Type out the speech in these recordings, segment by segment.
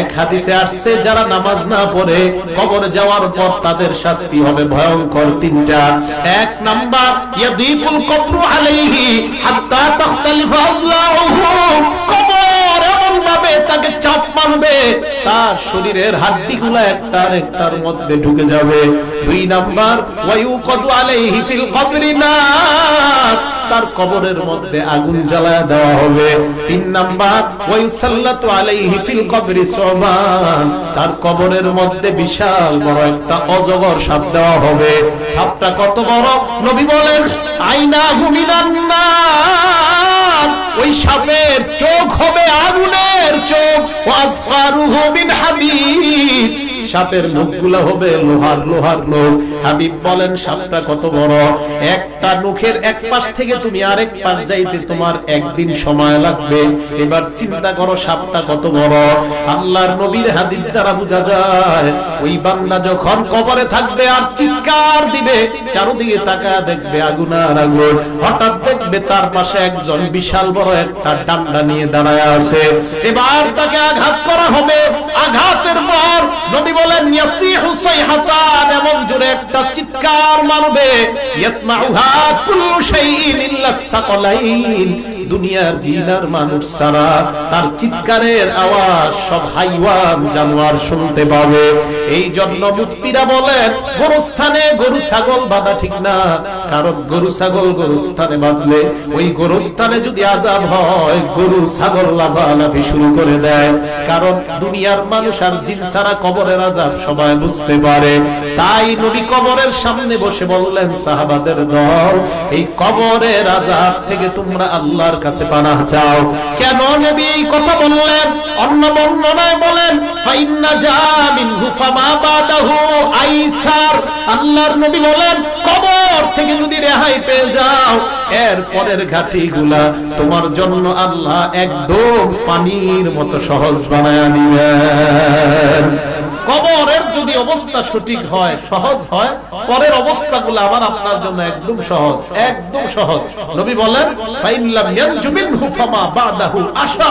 এক হাদিসে আসছে, যারা নামাজ না পড়ে কবর যাওয়ার পর তাদের শাস্তি হবে ভয়ঙ্কর তিনটা। এক নাম্বার কবরু আলাইহি হাত্তা তাখতালিফা আযলাউহু কবর এমন ভাবে তাকে চাপ মারবে, তার শরীরের হাড্ডিগুলো একটার মধ্যে ঢুকে যাবে। দুই নাম্বার, ওয়ায়ুকাদু আলাইহি ফিল কবরি তার কবরের মধ্যে আগুন জ্বালায় দেওয়া হবে। তিন নাম্বার, ওয়াইসাল্লাতু আলাইহি ফিল কবরি সুবান তার কবরের মধ্যে বিশাল বড় একটা অজগর সাপ দেওয়া হবে। সাপটা কত বড়? নবী বলেন আইনা হুমিনান নার। ওই সাপের চোখ হবে আগুনের চোখ। ওয়াসফারুহু মিন হাদিদ সাপের মুখগুলো হবে লোহার লোহার লোক। হাবিব বলেন, সাপটা কত বড়? একটা মুখের এক পাশ থেকে তুমি আরেক পাশ যাইতে তোমার একদিন সময় লাগবে। এবার চিন্তা করো, সাপটা কত বড়? আল্লাহর নবীর হাদিস দ্বারা বোঝা যায়, ওই বান্দা যখন কবরে থাকবে আর চিৎকার দিবে, চারদিকে তাকায় দেখবে আগুন আর আগুন। হঠাৎ দেখবে তার পাশে একজন বিশাল বড় একটা ডান্ডা নিয়ে দাঁড়ায় আছে। এবার তাকে আঘাত করা হবে। আঘাতের 你还是。এমন জোরে একটা চিৎকার সাকালাইন। দুনিয়ার জিনার মানুষ সারা তার চিৎকারের আওয়াজ সব হাইওয়ান জানোয়ার শুনতে পাবে। এই জন্য মুফতিরা বলেন গোরস্থানে গরু ছাগল বাঁধা ঠিক না। কারণ গরু ছাগল গরুস্থানে বাঁধলে ওই গরুস্থানে যদি আজাব হয়, গরু ছাগল লাফালাফি শুরু করে দেয়। কারণ দুনিয়ার মানুষ আর জিন ছাড়া কবরের আজাব সবাই বুঝতে পারে। তাই নবী কবরের সামনে বসে বললেন, সাহাবাদের দল, এই কবরের আজাব থেকে তোমরা আল্লাহর কাছে পানাহ চাও। কেন নবী এই কথা বললেন? অন্য বর্ণনায় বলেন আল্লাহ একদম পানির মতো সহজ বানায় দিবেন। কবরের যদি অবস্থা সঠিক হয়, সহজ হয়, পরের অবস্থাগুলো আবার আপনার জন্য একদম সহজ একদম সহজ। নবী বলেন আশা।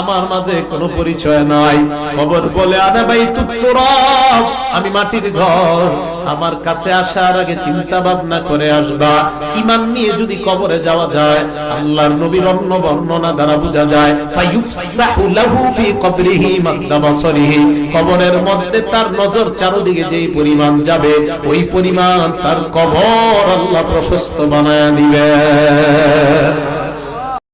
আমার মাঝে কোনো পরিচয় নাই। খবর বলে আনা ভাই তুত্তরব আমি মাটির ঘর। আমার কাছে আসার আগে চিন্তা ভাবনা করে আসবা। ইমান নিয়ে যদি কবরে যাওয়া যায়, আল্লাহর নবীর অন্য বর্ণনা দ্বারা বোঝা যায়, ফায়ুফসাহু লাহু ফি কবরিহি মাদ্দা কবরের মধ্যে তার নজর চারদিকে যেই পরিমাণ যাবে, ওই পরিমাণ তার কবর আল্লাহ প্রশস্ত বানায় দিবেন